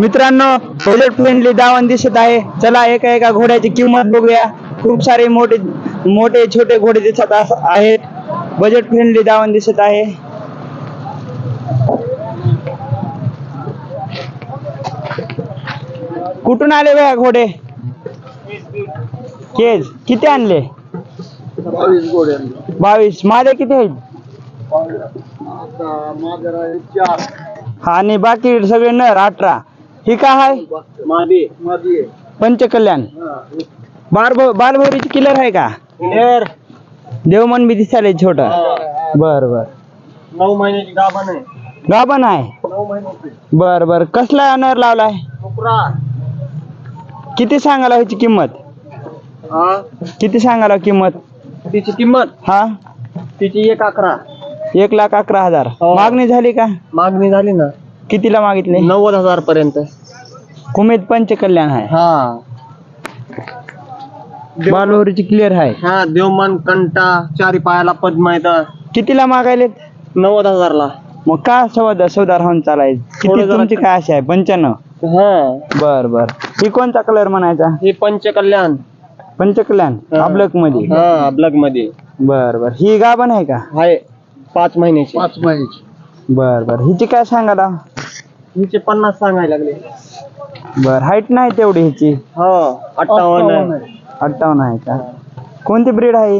मित्रांनो budget friendly दावण दिसत आहे. चला एका एका घोड्याची किंमत बघूया. खूप सारे मोठे मोठे छोटे घोडे दिसत आहेत. बजेट फ्रेंडली दावण दिसत आहे. कुठून आले बघा घोडे? केज. किती आणले? बावीस गोड्या बावीस. माझे किती आहेत चार. आणि बाकी सगळे नर अठरा. ही काय आहे? मादी. मादी पंचकल्याण. बाल बालभौरीची किलर आहे का? क्लिअर देवमन बी दिसायला छोटा. बर बर. नऊ महिन्याची गाभण आहे. गाभण आहे? नऊ महिन्याची. बर बर. कसला नर लावलाय? किती सांगाला ह्याची किंमत? हा. किती सांगाला किंमत? तिची किंमत? हा. तिची एक अकरा. एक लाख अकरा हजार. हो. मागणी झाली का? मागणी झाली ना. कितीला मागितले? नव्वद हजार पर्यंत. कुमेद पंचकल्याण आहे. हा. बालभौरीची क्लिअर आहे. हा देवमन कंटा चारी पायाला पद्म कितीला मागायलेत? नव्वद हजारला. मग का सौदा सौदा राहून चालायचं? थोडं किती जरा- तुमची काय आशा आहे? पंच्याण्णव? हा. बर बर. ही कोणता कलर म्हणायचा? हे पंचकल्याण पंचकल्याण हा. अबलकमध्ये हा ब्लगमध्ये बर बर. ही गाभण आहे का? आहे. पाच महिन्याची. पाच महिन्याची. बर बर. हिची काय सांगाला हिचे पन्नास सांगायला लागले. बर हाईट नाही तेवढी हिची? हो अठ्ठावन्न अठ्ठावन्न आहे. का? कोणती ब्रीड आहे?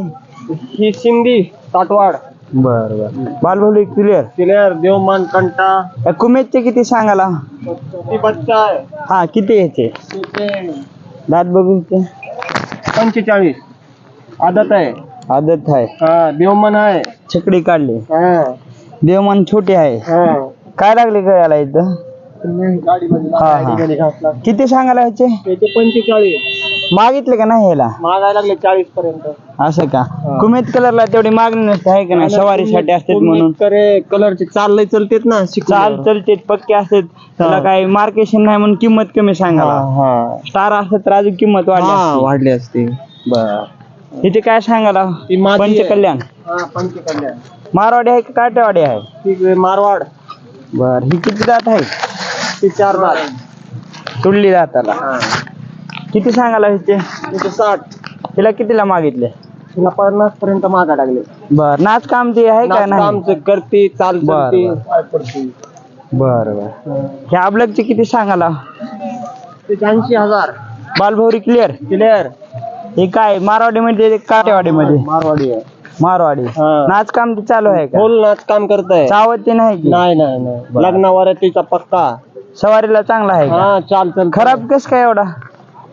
ही सिंधी ताटवाड. बर बर. बालभौली क्लिअर क्लिअर देवमान कंटा. कुमेदचे किती सांगाला ती बच्चा आहे. हा किती याचे तिचे दात बघू इथे. पंचेचाळीस. आदत आहे. आदत आहे. हा देवमन आहे. छकडी काढली. हा. देवमन छोटे आहे. हा. काय लागले गळ्याला इथं? हा, हा. किती सांगायला ह्याचे? पंचेचाळीस. मागितले का नाही ह्याला? मागायला लागले चाळीस पर्यंत असं का? कुमेद कलरला तेवढी मागणी नसते आहे का नाही? सवारीसाठी असतात म्हणून. करे कलरचे चाललंय चलतेत ना चाल चलते पक्के असतात. त्याला काही मार्केशन नाही म्हणून किंमत कमी सांगा स्टार असत तर अजून किंमत वाढली असती. वाढली असते. बर. इथे काय ती आहे. पंचकल्याण हा पंचकल्याण मारवाडी आहे का काटेवाडी आहे? ती मारवाड. बर ही किती दात आहे? ती चार दात तुडली दाताला हा. किती सांगाला हिचे? साठ. तिला कितीला मागितले? तिला पन्नास पर्यंत मागा लागले. बर नाच काम ते आहे का नाही? आमचं करते चाल बर, बर. अबलकचे किती ऐंशी हज़ार. बालभौरी क्लिअर क्लिअर हे काय मारवाडी मध्ये काटेवाडी मध्ये मारवाडी आहे. मारवाडी. हा. नाच काम ते चालू आहे का? फुल नाच काम करताय. चावत ते नाही की? नाही नाही नाही. लग्नावर तिचा पक्का. सवारीला चांगला आहे का? हा चाल चल खराब कस काय एवढा?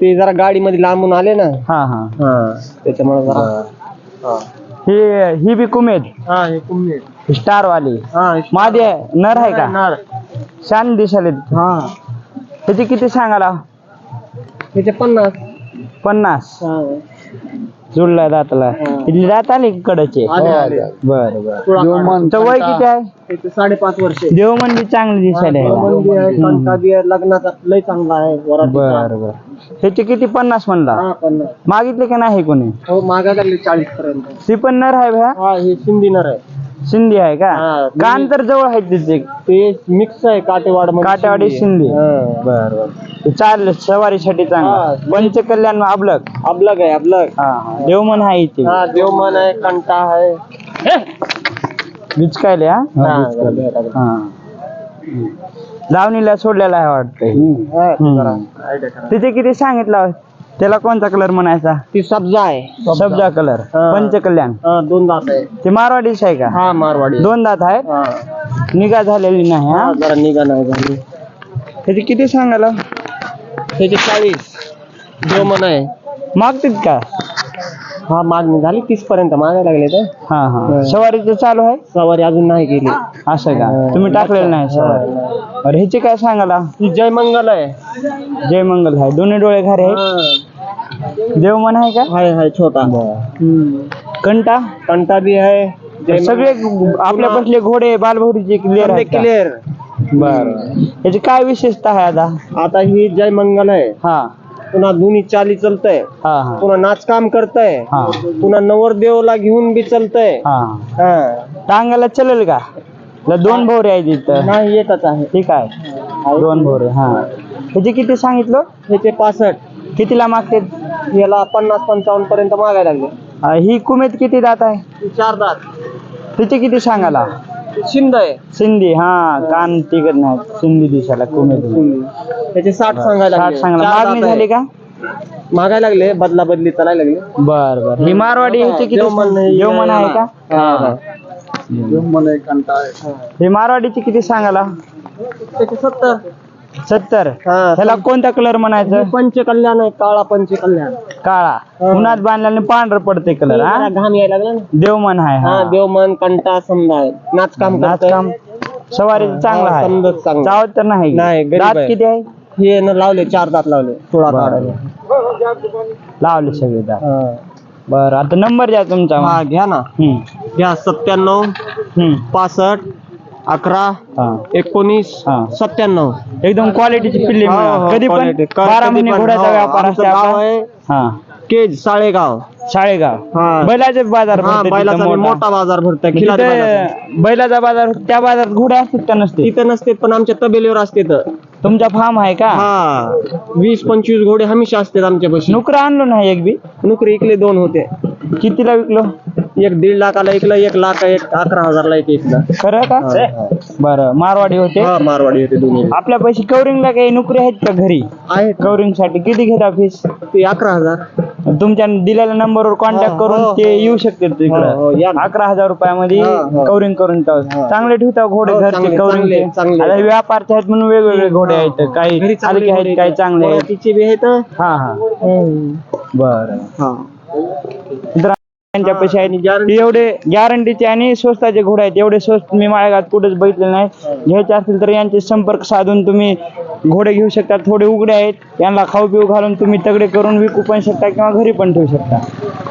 ते जरा गाडीमध्ये लांबून आले ना. हा हा. हा त्याच्यामुळे जरा हा. ही ही बी कुमेद? हा हे कुंभे स्टार वाली हा माझी नर आहे का? नार. छान दिसाले हा. त्याची किती सांगाला त्याचे पन्नास. पन्नास. हा. जुळला दाताला. इथली दात आली कडचे? आले, आले. बर बर. वय किती आहे? साडेपाच वर्ष. देवमन बी चांगली दिसायला आहे, लग्नाचा लय चांगला आहे वरातीचा. बर बर. ह्याचे किती पन्नास म्हणला? हा मागितले का नाही कोणी? हो मागा चाळीस पर्यंत ती पण नर आहे भ्या? हा हे सिंधीनर आहे. सिंधी आहे का? हा, कान तर जवळ आहेत तिथे. ते मिक्स आहे काटेवाड काटेवाडी शिंदे. हा. बर चाललं सवारीसाठी हा. चांगलं पंचकल्याण अबलक अबलग. आहे अबलग. हा हा. देवमन आहे इथे. हा देवमन आहे कंटा आहे. विचकायले हा? हा. हा लावणीला सोडलेला आहे वाटतंय. हा. तिथे किती सांगितलं? त्याला कोणता कलर म्हणायचा? ती सब्जा आहे. सब्जा कलर हा. पंचकल्याण. हा दोन दात आहे. ते मारवाडीच आहे का? हा मारवाडी आहे. दोन दात आहेत? हा. निगा झालेली नाही हा? हा, जरा निघा नाही झाली. त्याची किती सांगायला? त्याचे चाळीस. देवमन आहे. मागतील का? हा मागणी झाली तीस पर्यंत मागायला लागले तर हा हा. सवारीचं चालू आहे? सवारी अजून नाही गेली असं का? हा. तुम्ही टाकलेलं नाही सवारी. अरे ह्याचे काय सांगाला ती जय मंगल आहे. जय मंगल आहे. दोन्ही डोळे घारे आहे हा. देवमन आहे का? हाय हाय छोटा. हम्म. कंटा? कंटा बी आहे. जय सगळे आपल्या बसले घोडे बालभौरीचे क्लिअर आहेत का? क्लिअर बर. याची काय विशेषता आहे आता? आता ही जय मंगल आहे. हा. पुन्हा दोन्ही चाली चलतय. हा हा. पुन्हा नाच काम करतय. हा. पुन्हा नवरदेवला घेऊन बी चलतय. हा. हा. टांगाला चलेल का? ला दोन भोवरे आहेत इथं. नाही एकच आहे. ठीक आहे. दोन भोरे हा. ह्याचे किती सांगितलं? ह्याचे पासष्ट. कितीला मागते? याला पन्नास पंचावन्न पर्यंत मागायला लागले. ही कुमेत किती दात आहे? चार दात. तिचे किती सांगाला शिंद आहे. सिंधी हा कान तिकड नाही. सिंधी दिसायला कुमेत. त्याचे साठ सांगायला साठ लागले. सांगाला चार मागणी आहे. झाली का? मागायला लागले बदला बदली चालायला लागले. बर बर. ही मारवाडी हिचे किती जेवमन नाही, जेवमन आहे का? हा. हे. मारवाडीची किती सांगाला त्याचे सत्तर. सत्तर? हा. ह्याला कोणता कलर म्हणायचं? पंचकल्याण आहे काळा पंचकल्याण. काळा. उन्हात बांधल्याने पांढर पडते कलर हा जरा घाम यायला लागला ना. देवमन आहे हा. हा देवमन कंटा समजा. आहे नाचकाम करतोय. नाचकाम. सवारीचं चांगलं हा, आहे. समजत चांगलं. चावत तर नाही. नाही, गरीब दात आहे. किती आहे? हे न लावले चार दात लावले. थोडा बरं. लावले सगळे दात. हा. बर आता नंबर द्या तुमचा. हा घ्या ना. हम्म, घ्या सत्त्याण्णव हम्म, पासष्ट अकरा हा. एकोणीस हा. सत्त्याण्णव एकदम क्वालिटीची पिल्ली हो, मिळणार. हो, कधी पण बारा महिने पण. घोड्याचा हो, व्यापार आमचं असते गाव आपला. आहे हा केज साळेगाव शाळेगाव हा. बैलाचे बाजार हा भरते तिथं बैलाचा बी मोठा. बाजार खिलारी तिथे बैलाचा. बैलाचा बाजार त्या बाजारात घोडे असतात का नसते तिथं नसते पण आमच्या तबेलीवर असते तर तुमचा फार्म आहे का हा वीस पंचवीस घोडे हमेशा असतात आमच्या पाशी नोकर आणलो नाही एक बी नोकरी इकले दोन होते कितीला विकलो एक दीड लाखाला इकलं एक लाख एक अकरा हजारला एक इकलं. खरं का. बरं मारवाडी होते? हा मारवाडी होते दोन्ही. आपल्या पैसे कवरिंगला काही नोकरी आहेत का घरी? आहेत. कवरिंगसाठी किती घेता फीस ते अकरा हजार. तुमच्या दिलेल्या नंबरवर कॉन्टॅक्ट करून हो, ते हो. येऊ शकतात हो, या तिकडं ना. अकरा हजार रुपयामध्ये हा, हा. कवरिंग करून ठेवा. चांगले ठेवता घोडे हो, घरचे चांगले, चांगले. आता व्यापारचे आहेत म्हणून वेगवेगळे घोडे आहेत. काही चांगले हलके आहेत काही. चांगले आहेत. बी आहेत. हा हा. बरं. हा. मित्रांनो, त्यांच्या पैसे आहेत. ते एवढे गॅरंटीचे आणि स्वस्ताचे घोडे आहेत. एवढे स्वस्त मी माळेगावात कुठेच बघितले नाही. घ्यायचे असतील तर यांचे संपर्क साधून तुम्ही घोडे घेऊ शकता. थोडे उघडे आहेत. यांना खाऊ पिऊ घालून तुम्ही तगडे करून विकू पण शकता किंवा घरी पण ठेवू शकता.